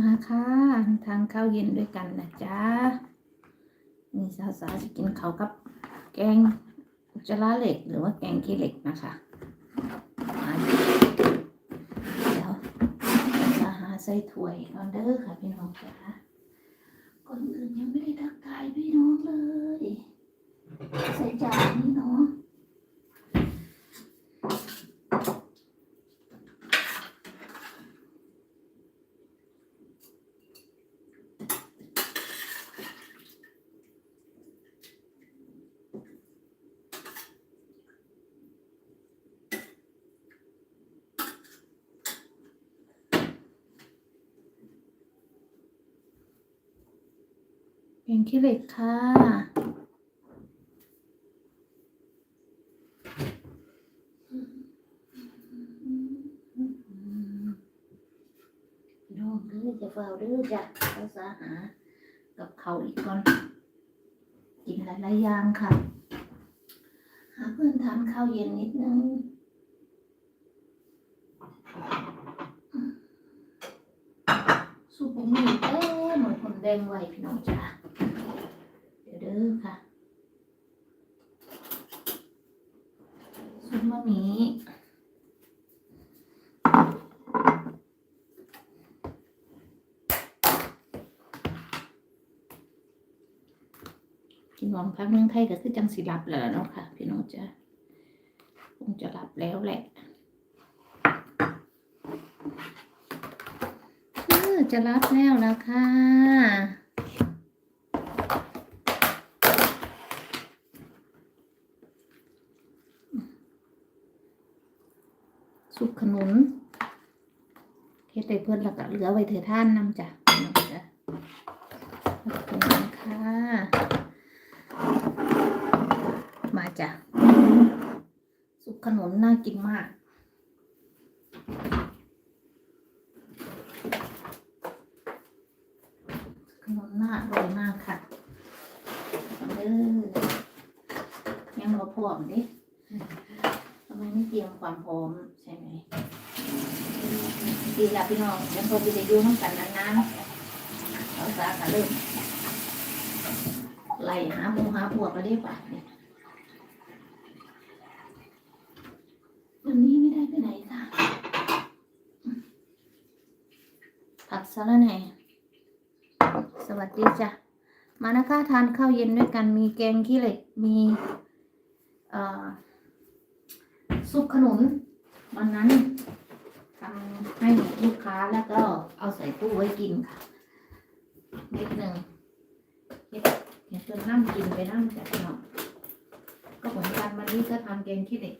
มาค่ะทานข้าวเย็นด้วยกันนะจ๊ะนี่สาวสาวๆจะกินข้าวกับแกงอุจจาระเหล็กหรือว่าแกงขี้เหล็กนะคะมาเดี๋ยวจะหาใส่ถ้วยก่อนเด้อค่ะพี่น้องจ๋าก่อนอื่นยังไม่ได้ทักทายพี่น้องเลย ใส่จานนี่เนาะ แกงขี้เหล็กค่ะ น้องเด้อจะเฝ้าเด้อจ้ะภาษาหา กับเขาอีกก่อน กินหลายๆอย่างค่ะ หาเพื่อนทานข้าวเย็นนิดนึงสุปมีเต้เหมือนคนแดงไวพี่น้องจ้า ด้อค่ะซุปมะหมี่กินหวังพักเมืองไทยก็คือจังสิรับแล้วเนาะค่ะ พี่น้องจ้าคงจะรับแล้วแหละจะรับแล้วแล้วค่ะ สุกขนุนเฮ็ด ให้เพื่อนแล้วก็เหลือไว้เถือะท่านนำจ้ะนำจ้ะขอบคุณค่ะมาจ้ะสุกขนุนน่ากินมากขนมหน้าอร่อยมากค่ะเออยังมาพร้อมดิทำไมไม่เตรียมความพร้อมใช่ไหม ดีละพี่น้องยังพอจะได้ดูน้ำกันนานๆเราสากันเริ่มไล่หาหมูหาพวกแล้วได้ป่ะเนี่ยวันนี้ไม่ได้ไปไหนค่ะผักสะระแหน่สวัสดีจ้ะ มานะคะทานข้าวเย็นด้วยกันมีแกงขี้เหล็กมีเอ่อซุปขนุนวันนั้น ทำให้ลูกค้าแล้วก็เอาใส่ตู้ไว้กินค่ะนิดหนึ่งเห็ดเห็ดจนนั่งกินไปนั่งจากเนาะก็เหมือนกันวันนี้ก็ทำแกงขี้เหล็ก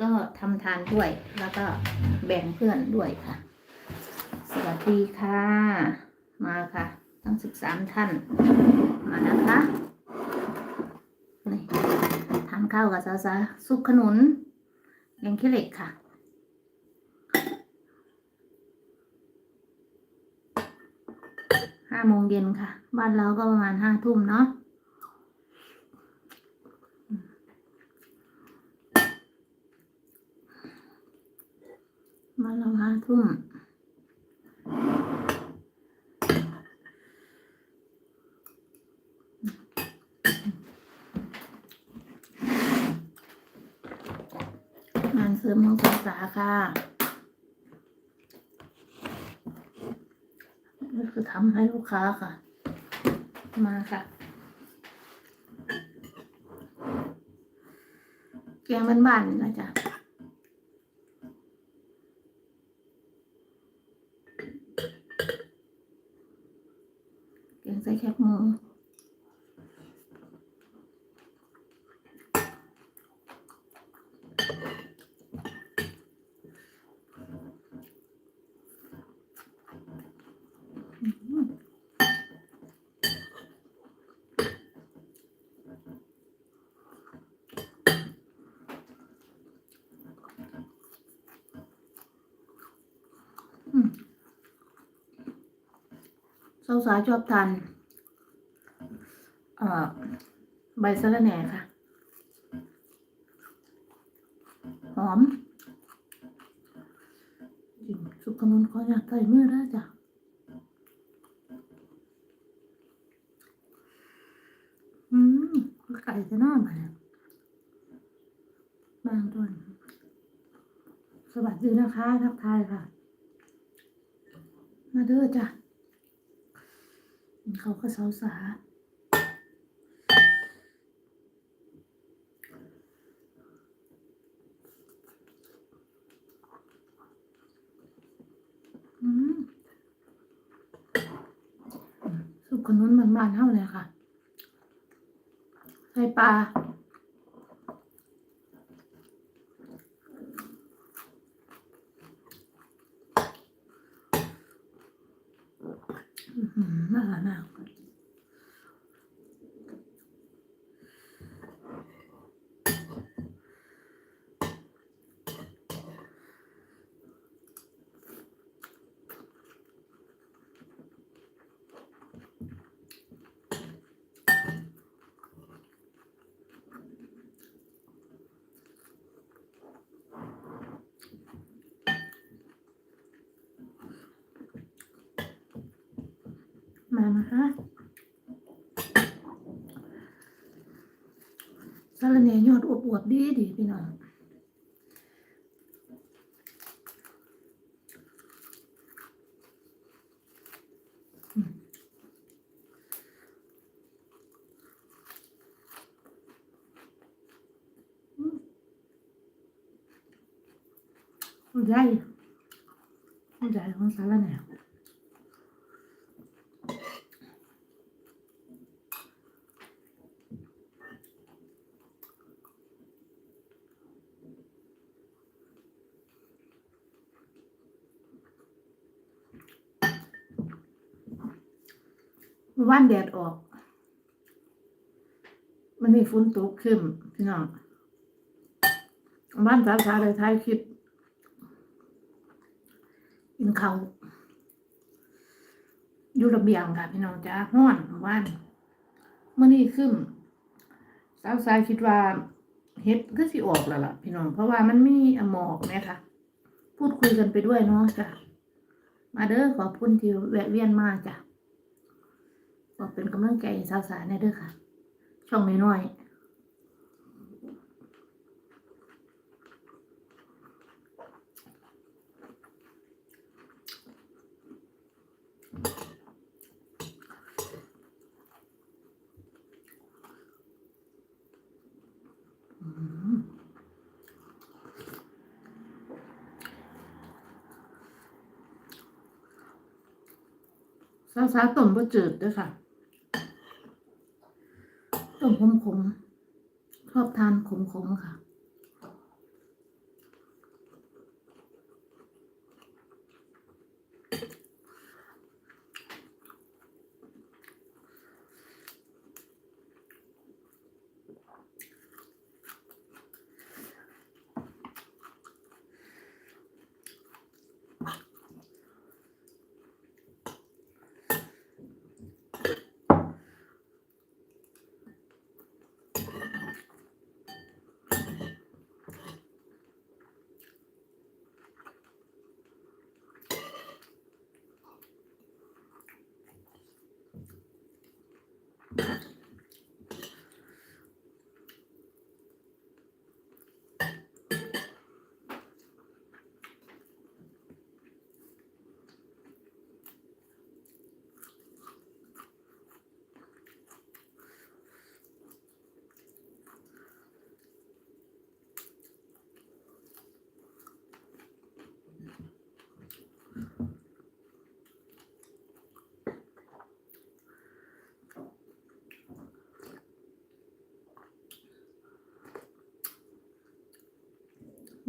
ก็ทำทานด้วย แล้วก็แบ่งเพื่อนด้วยค่ะ สวัสดีค่ะ มาค่ะ ทั้งสิบสามท่าน มานะคะนี่ทานข้าวกับซาซาซุปขนุนแกงขี้เหล็กค่ะ ห้าโมงเย็นค่ะ บ้านเราก็ประมาณห้าทุ่มเนาะบ้านเราห้าทุ่มงานเสริมของภาษาค่ะก็คือทำ ให้ลูกค้าค่ะ มาค่ะ แกงบ้านๆนะจ๊ะ สาวสาวชอบทานใบสะระแหน่ค่ะ หอมจิ้มสุกขนุนขออยากใส่มือไรจ้ะอืมไก่จะน่ามาบางตัวสวัสดีนะคะ ทักทายค่ะ มาเด้อจ้ะ เขาก็สาวสาอืมสุกขนุนมันบานเท่าเลยค่ะ ใส่ปลา อื้อหือน่ารักมาก มานะคะสารเนยยอดอวบๆดีดีพี่น้องใหญ่ใหญ่ของสารแหน่ ว่านแดดออก มันนี่ฝนตกขึ้นพี่น้องบ้านสาสาเลยท้ายคลิปกินเขาอยู่ระเบียงค่ะพี่น้องจ้าห้อนว่านเมื่อนี้ขึ้นสาวสายคิดว่าเฮ็ดก็สิออกแล้วล่ะ พี่น้อง เพราะว่ามันมีหมอกไหมคะพูดคุยกันไปด้วยเนาะจ้ะมาเด้อขอบคุณที่แวะเวียนมาจ้ะ ขอเป็นกำลังใจสาวสายในเด้อค่ะ ช่องน้อยๆสาวสาต้มบ่จืดด้วยค่ะ ต้มขมชอบทานขมขมค่ะ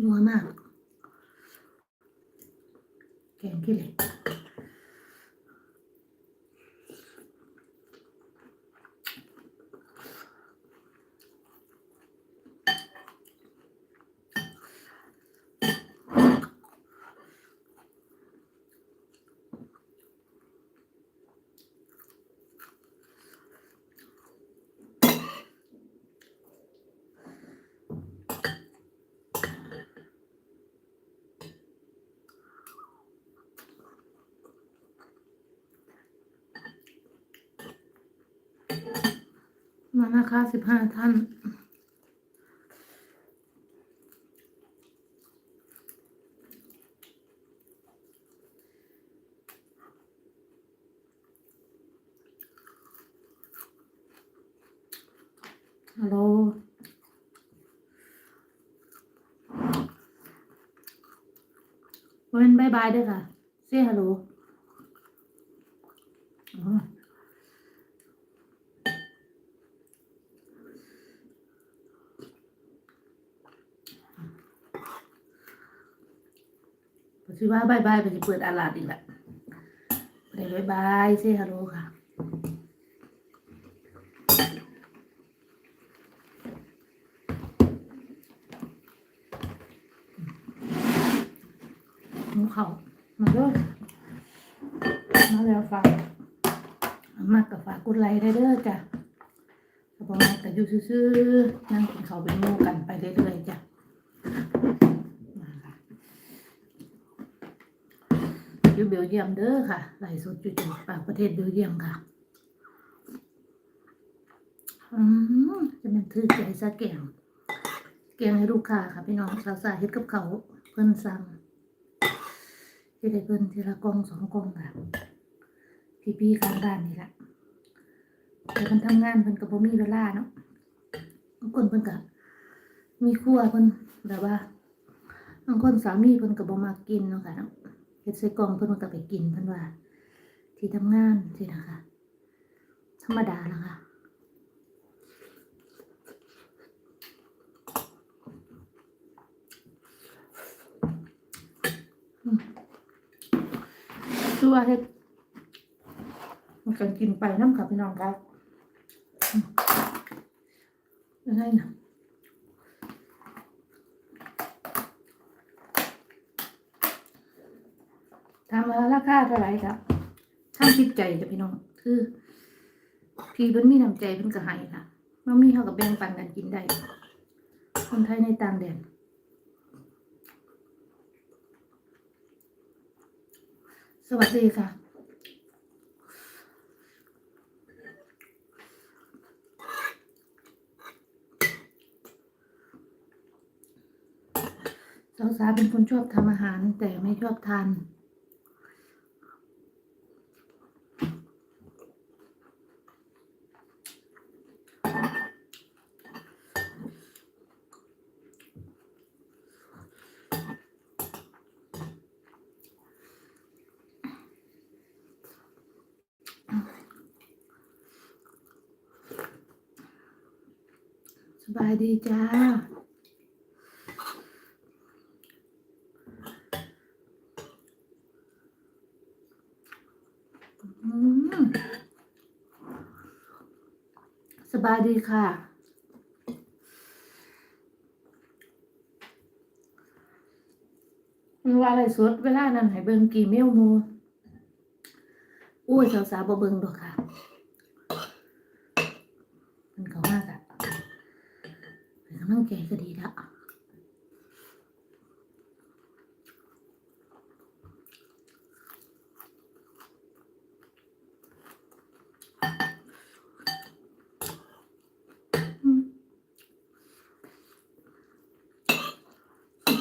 นัว นะาสิบห้าท่านฮัลโหลเว้นบายบายด้วยค่ะเซีฮัลโหล ปัจจุบันบายบายไปจะเปิดอาลาดอีกแหละไปบายบายเซฮัลโหลค่ะหมูเขามาเด้อมาแล้วฝากมากกับฝากกดไลค์ได้เด้อจ้ะถ้าบอกว่าแต่อยู่ซื่อๆนั่งกินข้าวเป็นหมู่กันไปเรื่อยๆจ้ะมาค่ะ อยู่เบลเยียมเด้อค่ะไลฟ์สดอยู่จากปากประเทศเบลเยียมค่ะ อืมจะเป็นถือใจซะแกงแกงให้ลูกค้าค่ะพี่น้องสาวๆเฮ็ดกับเขาเพิ่นสั่งที่ได้เพิ่นทีละกองสองกองค่ะ พี่พี่ๆข้างบ้านนี่แหละแต่เพิ่นทำงานเพิ่นก็บ่มีเวลาเนาะบางคนเพิ่นก็มีครัวเพิ่นแบบว่าบางคนสามีเพิ่นก็บ่มักกินเนาะค่ะเนาะ เฮ็ดใส่กล่องเพิ่นก็ไปกินเพิ่นว่า ที่ทำงานสินะคะ ธรรมดาละค่ะตัวเฮ็ดมันกันกินไปน้ำค่ะพี่น้องครับอืมยังไงนะ ทำมาราคาเท่าไหร่ครับทำจิตใจจ้ะพี่น้อง คือ พี่เพิ่นมีน้ำใจเพิ่นก็ให้ค่ะเรามีเขากับแบ่งปันกันกินได้ คนไทยในต่างแดนสวัสดีค่ะสาวสาเป็นคนชอบทำอาหารแต่ไม่ชอบทาน สบายดีจ้า สบายดีค่ะ มันว่าอะไรสดเวลานั้นให้เบิ่งกี่เมลหมูอุ้ยสาวๆบ่เบิ่งดอกค่ะ มันเขามากอะ นกำลังใจก็ดีละ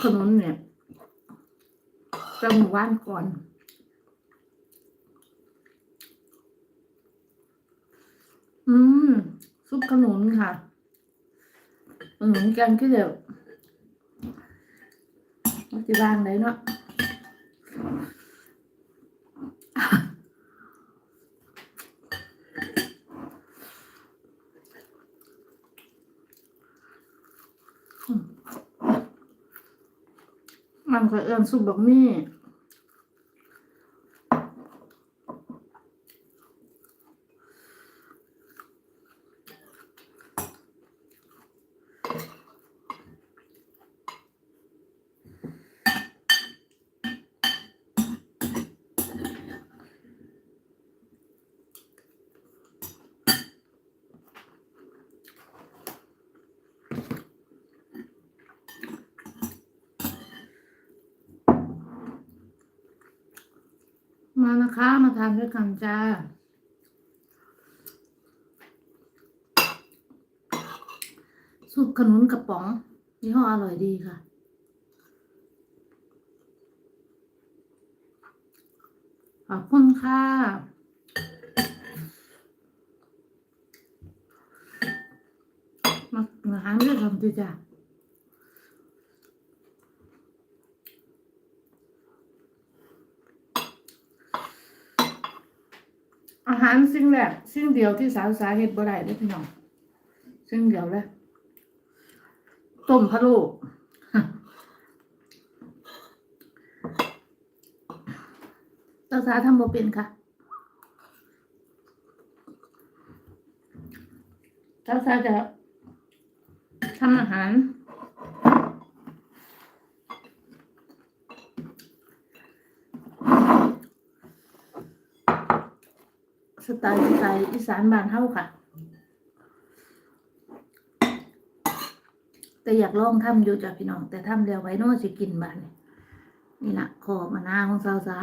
ขนุนเนี่ยจะหมู่บ้านก่อนอืม ซุปขนุนค่ะ ขนุนแกงขี้เหลวมันจะบางเลยเนาะอืมมันก็เอื้อนซุปบักมี่ มานะคะ มา ทานด้วยกันจ้าซุปขนุนกระป๋องยี่ห้ออร่อยดีค่ะขอบคุณค่ะมาอาหารด้วยคำติจ้ะอารสิ่งแรกสิ่งเดียวที่สาวสาเฮ็ดบ่ได้เลยพี่น้องสิ่งเดียวเลยต้มพะโล้สาวสาทำบ่เป็นค่ะสาวสาจะทำอาหาร สไตล์สไตล์อีสานบ้านเฮาค่ะ แต่อยากลองทำอยู่จ้ะพี่น้อง แต่ทำแล้วไว้นอสิกินบ้านนี่นี่ละขอมาหน้าของสาวสา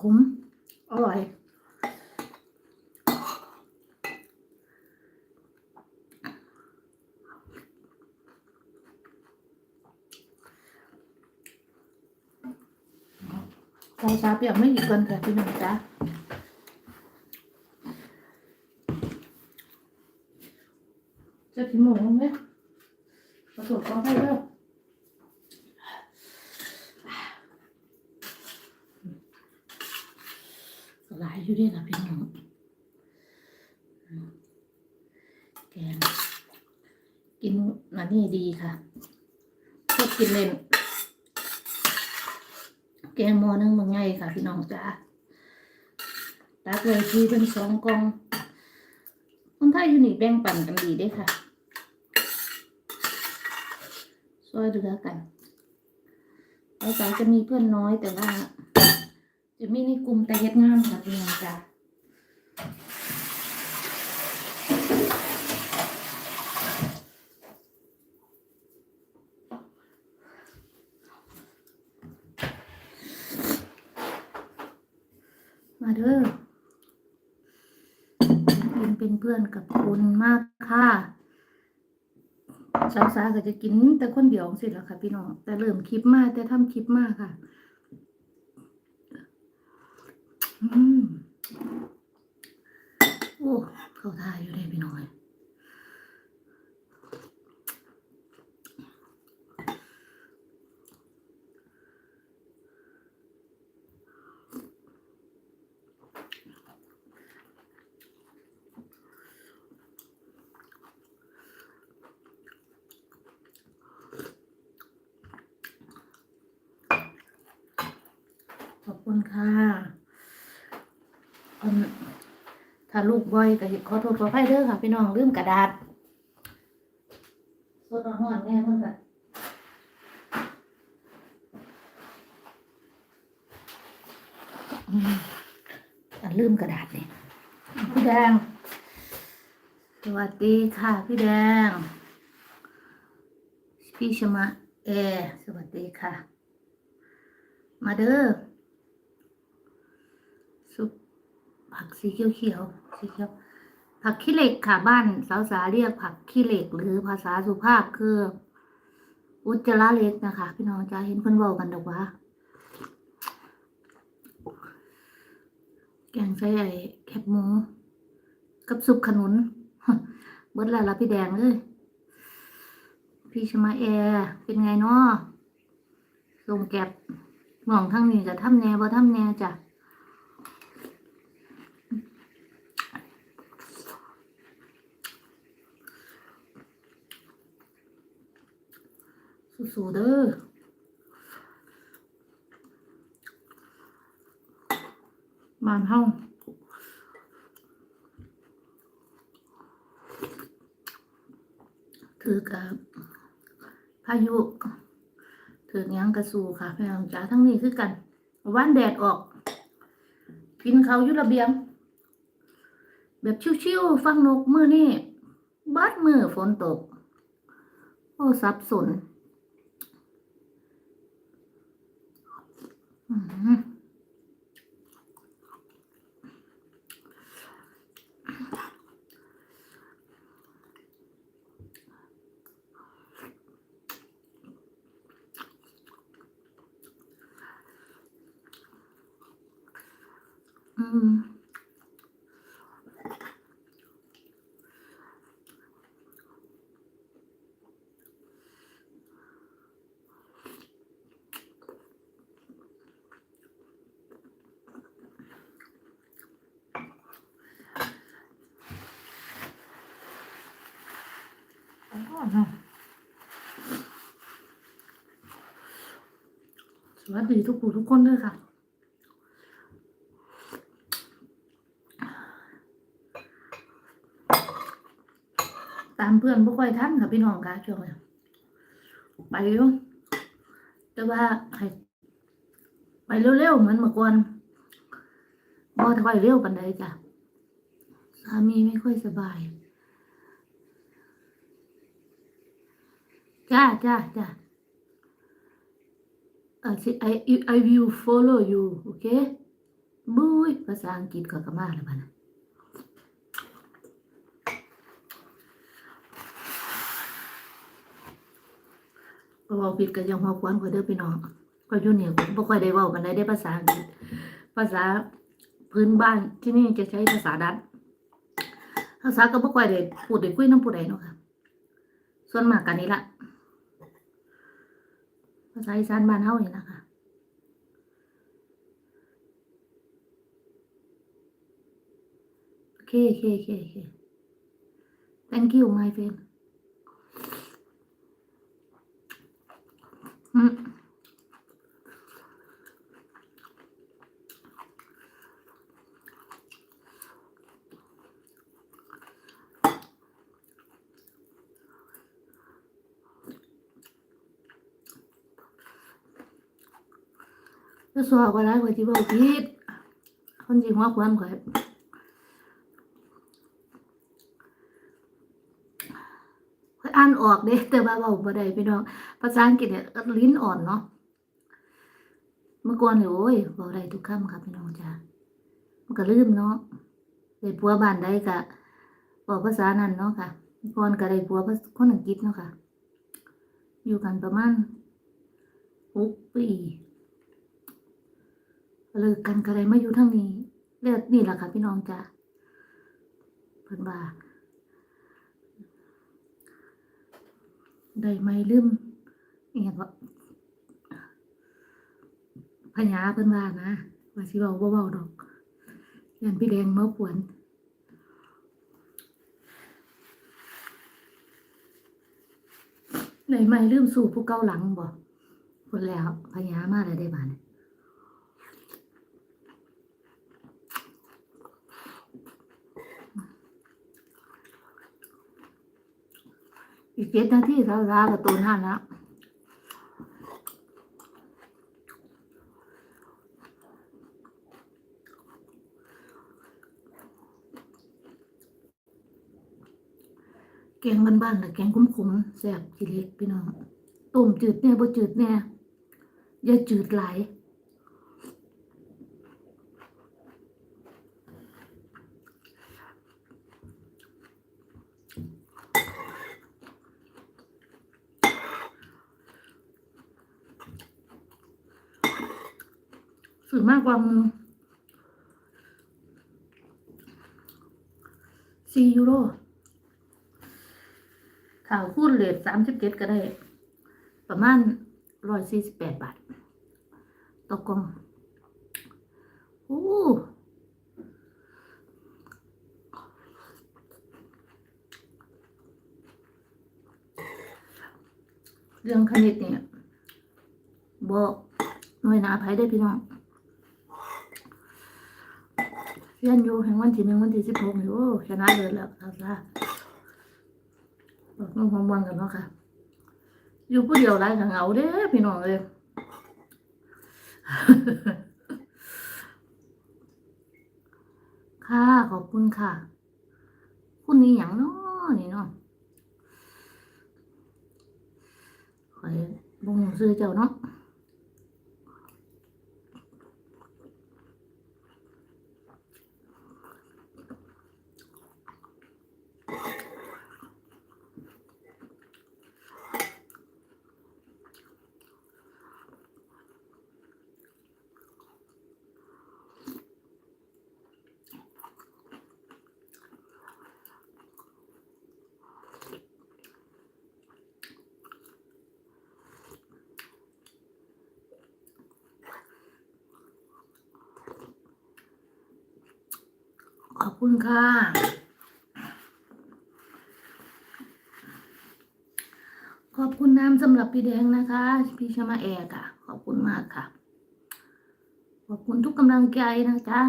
ขมอร่อย สาวสาเปียกไม่อีกคนค่ะพี่หนุ่มจ้าจะถึงหมูไหมขอโทษขอให้ด้วยหลายอยู่ด้วยค่ะพี่น้องอืมแกงกินอันนี้ดีค่ะชอบกินเล่น แกงหม้อนึงมังไงค่ะพี่น้องจ้าตักเลยทีเป็นสองกองคนไทยอยู่นี่แบ่งปันกันดีได้ค่ะช่วยเหลือกันเราสาวจะมีเพื่อนน้อยแต่ว่า จะมีในกลุ่มแต่เฮ็ดงานค่ะพี่น้องจ้าเด้อกิน เพื่อนกับคุณมากค่ะสาวสาก็จะกินแต่คนเดียวสิละค่ะพี่น้องแต่เริ่มคลิปมากแต่ทำคลิปมากค่ะ อืมโอ้เข้าท่าอยู่ได้พี่น้อย คุณค่ะถ้าลูกบ่อยก็ขอโทษขออภัยเด้อค่ะพี่น้องลืมกระดาษสดร้อนๆแน่เพิ่นก็อืมอันลืมกระดาษนี่พี่แดง สวัสดีค่ะ พี่แดง พี่ชมาเอ สวัสดีค่ะ มาเด้อ ซุป ผักสีเขียวๆสีเขียว ผักขี้เหล็กค่ะบ้านสาวสาเรียกผักขี้เหล็ก หรือภาษาสุภาพคือ อุจจาระเล็กนะคะ พี่น้องจะเห็นเพิ่นเว้ากันดอกว่าแกงใส่ไอ้แคบหมูกับซุปขนุนเบิดล้วละพี่แดงเลยพี่ชมาแอร์เป็นไงเนาะลงแก็บหมองทั้งนี้กับทำแน่บ่ทำแน่จ้ะ สู้ๆเด้อบ้านเฮาถือกับพายุถือยังกระสูค่ะพี่น้องจ๋าทั้งนี้คือกันวันแดดออก กินเขาอยู่ระเบียง แบบชิวๆฟังนกมือนี่บัดมือฝนตก โอ้สับสน Mm-hmm. สวัสดีทุกผู้ทุกคนด้วยค่ะ ตามเพื่อนบ่ค่อยทันค่ะพี่น้องค่ะช่วงนี้ไปอยู่แต่ว่าให้ไปเร็วๆเหมือนเมื่อก่อนบ่ค่อยเร็วปานใดจ้ะสามีไม่ค่อยสบาย จ้าจ้าจ้าเอ่อ I I will follow you โอเคบุ้ยภาษาอังกฤษก็กมาแล้วบัดนะก็เว้าผิดก็ยังหัวควนก็เด้อพี่น้องก็ยู่เนี่ยบ่ค่อยได้เว้ากันได้ได้ภาษาอังกฤษภาษาพื้นบ้านที่นี่จะใช้ภาษาดัตช์ภาษาก็บ่ค่อยได้พูดได้คุยน้ำผู้ใดเนาะค่ะ ส่วนมากกันนี่ล่ะ ภาษาอีสานบ้านเฮานี่ล่ะค่ะโอเคโอเคโอเคโอเค thank you my friend อืม ก็สอบก็ได้ข่อยที่บอกผิดคนจริงว่าความข่อยข่อยอ่านออกเด้แต่ว่าเว้าบ่ได้พี่น้องภาษาอังกฤษเนี่ยลิ้นอ่อนเนาะเมื่อก่อนเนี่ยโอ้ยเว้าได้ทุกคำครับพี่น้องจ้ามันก็ลืมเนาะได้ผัวบ้านใดก็เว้าภาษานั้นเนาะค่ะก่อนก็ได้ผัวภาษาคนอังกฤษเนาะค่ะ อยู่กันประมาณหกปี เลิกกันก็ได้มาอยู่ทั้งนี้เลือนี่แหละค่ะพี่น้องจ้าเพิ่นว่าได้ไหมลืมอีหยังว่าพญาเพิ่นว่านะว่าสิเว้าบ่เว้าดอกยันพี่แดงเมาปวนได้ไหมลืมสู่ผู้เก่าหลังบ่คนแล้วพญามาแล้วได้บาดนี้ อีกเจ็ดนาทีสาวๆกับตูนห้าแล้วแกงบ้านๆนะแกงขมๆแซ่บทีเล็กพี่น้องต้มจืดแน่บ่จืดแน่อย่าจืดหลาย สื่อมากกว่าสี่ยูโรถ้าวคูณเลทสามสิบเจ็ดก็ได้ ประมาณร้อยสี่สิบแปดบาทต่อกล่องโอ้เรื่องคณิตเนี่ยบอกหน่วยนาภัยได้พี่น้อง เรียนอยู่แห่งวันที่หนึ่งวันที่สิบหกนี่โอ้ชนะเลิศแล้วครับล่ะบอกน้องความวันกันเนาะค่ะ อยู่ผู้เดียวไรก็เหงาเด้อพี่น้องเลยค่ะขอบคุณค่ะ คุณนี่อย่างเนาะนี่เนาะขอยบ่งซื้อเจ้าเนาะ อบคุณค่ะ ขอบคุณน้ำสำหรับพี่แดงนะคะ พี่ชมาแอร์ค่ะ ขอบคุณมากค่ะ ขอบคุณทุกกำลังใจนะจ๊ะ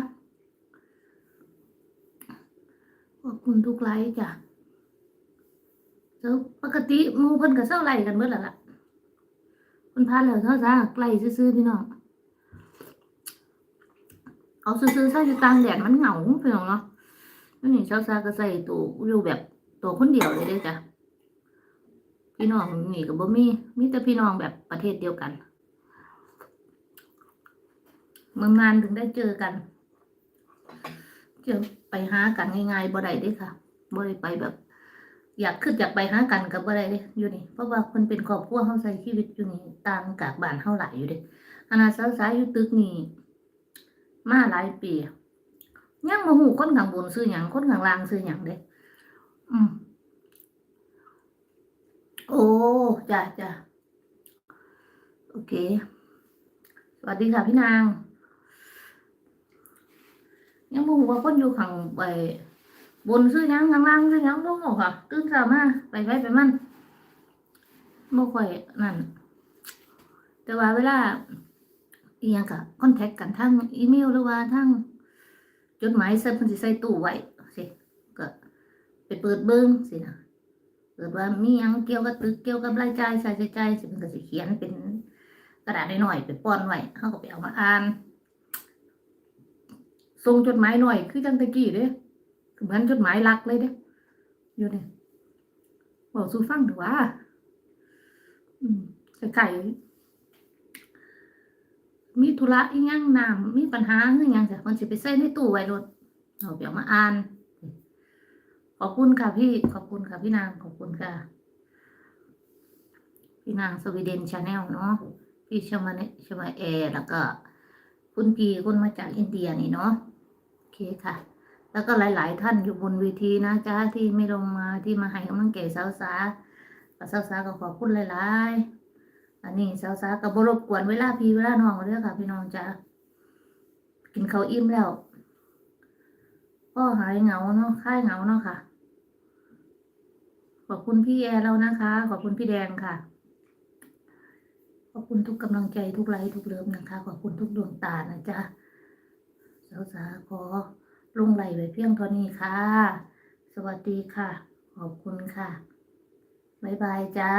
ขอบคุณทุกไลค์จ้ะแล้วปกติมูเพิ่นก็เศร้าไล่กันเบิดแล้วล่ะเพิ่นพาแล้วเท่าซะไล่ซื่อๆพี่น้อง เอาซื่อๆใส่อยู่กลางแดดมันเหงาพี่น้องเนาะนี่เช้าซาก็ใส่ตัวอยู่แบบตัวคนเดียวเลยเด้จ้ะพี่น้องนี่ก็บ่มีมีแต่พี่น้องแบบประเทศเดียวกันเมื่อนานถึงได้เจอกันเจะไปหากันง่ายๆบ่ได้เด้ค่ะบ่ได้ไปแบบ อยากขึ้นอยากไปหากันกับบ่ได้เด้อยู่นี่เพราะว่าคนเป็นครอบครัวเฮาใช้ชีวิตอยู่นี่ต่างจากบ้านเฮาหลายอยู่เด้ขนาดสาวๆอยู่ตึกนี่ มาหลายปียังบ่ฮู้คนข้างบนซื้อหยังคนข้างล่างซื้อหยังเด้อืมโอ้จ้ะจ้ะโอเค สวัสดีค่ะพี่นาง ยังบ่ฮู้ว่าคนอยู่ข้างไปบนซื้อหยังข้างล่างซื้อหยังบ่ฮู้ค่ะตื่นเช้ามาไปไว้ไปมันบ่ค่อยนั่น แต่ว่าเวลา อียังก็คอนแทคกันทางอีเมลหรือว่าทางจดหมายเซ็นเพนสิใส่ตู้ไว้สิก็ไปเปิดเบิ่งสินะเกิดว่ามีหยังเกี่ยวกับตึกเกี่ยวกับรายจ่ายใช้จ่ายสิมันก็สิเขียนเป็นกระดาษหน้อยๆไปป้อนไว้เขาก็ไปเอามาอ่านส่งจดหมายหน่อยคือจังตะกี้เด้เหมือนจดหมายรักเลยเด้อยู่เนี่ยบอกสู่ฟังดูว่าอืมไก่ มีธุระอีหยังน้ำมีปัญหาหรือหยังจ้ะมันสิไปใส่ในตู้ไว้รถเอาไปเอามาอ่าน ขอบคุณค่ะพี่ ขอบคุณค่ะพี่นาง ขอบคุณค่ะ พี่นางสวีเดนชาแนลเนาะ พี่ชมาเนชมาแอร์แล้วก็ คุณพีคุณมาจากอินเดียนี่เนาะ โอเคค่ะ แล้วก็หลาย ๆ ท่านอยู่บนเวทีนะจ๊ะที่ไม่ลงมาที่มาให้กำลังใจสาวสากับสาวสาก็ขอบคุณหลาย ๆ อันนี้สาวสากับบรบกวนเวลาพี่เวลาน้องเด้อค่ะ พี่น้องจ้ะกินข้าวอิ่มแล้วก็หายเหงาเนาะคลายเหงาเนาะค่ะ ขอบคุณพี่แอร์เรานะคะ ขอบคุณพี่แดงค่ะ ขอบคุณทุกกำลังใจทุกไลค์ทุกเลิฟนะคะ ขอบคุณทุกดวงตานะจ๊ะสาวสาขอลงไหลไว้เพียงเท่านี้ค่ะ สวัสดีค่ะ ขอบคุณค่ะ บ๊ายบายจ้า